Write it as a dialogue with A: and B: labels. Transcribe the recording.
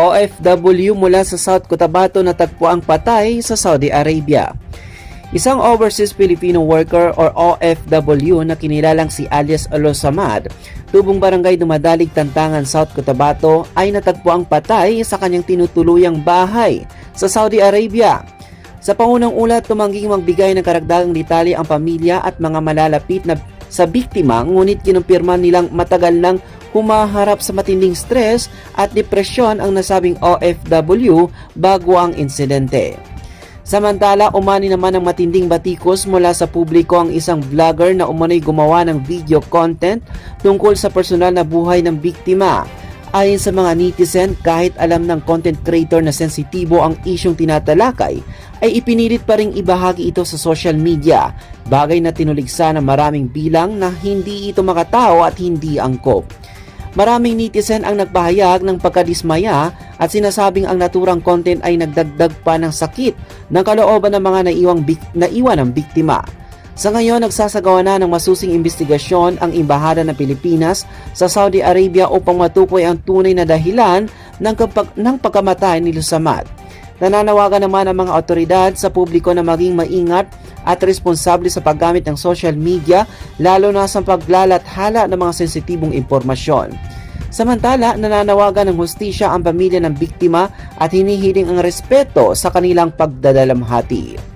A: OFW mula sa South Cotabato na tagpuang patay sa Saudi Arabia. Isang overseas Filipino worker or OFW na kinilalang si alias Alosamad, tubong barangay Dumadalig Tantangan, South Cotabato ay natagpuang patay sa kanyang tinutuluyang bahay sa Saudi Arabia. Sa pangunang ulat, tumangging magbigay ng karagdagang detalye ang pamilya at mga malalapit na sa biktima ngunit kinumpirma nilang matagal nang humaharap sa matinding stress at depresyon ang nasabing OFW bago ang insidente. Samantala, umani naman ng matinding batikos mula sa publiko ang isang vlogger na umano'y gumawa ng video content tungkol sa personal na buhay ng biktima. Ayon sa mga netizen, kahit alam ng content creator na sensitibo ang isyong tinatalakay, ay ipinilit pa ring ibahagi ito sa social media, bagay na tinuligsa ng maraming bilang na hindi ito makatao at hindi angkop. Maraming netizen ang nagpahayag ng pagkadismaya at sinasabing ang naturang content ay nagdagdag pa ng sakit ng kalooban ng mga naiwang naiwan ng biktima. Sa ngayon, nagsasagawa na ng masusing investigasyon ang Embahada ng Pilipinas sa Saudi Arabia upang matukoy ang tunay na dahilan ng, kapag- ng pagkamatay ni Lusamat. Nananawagan naman ang mga otoridad sa publiko na maging maingat at responsable sa paggamit ng social media lalo na sa paglalathala ng mga sensitibong impormasyon. Samantala, nananawagan ng hustisya ang pamilya ng biktima at hinihiling ang respeto sa kanilang pagdadalamhati.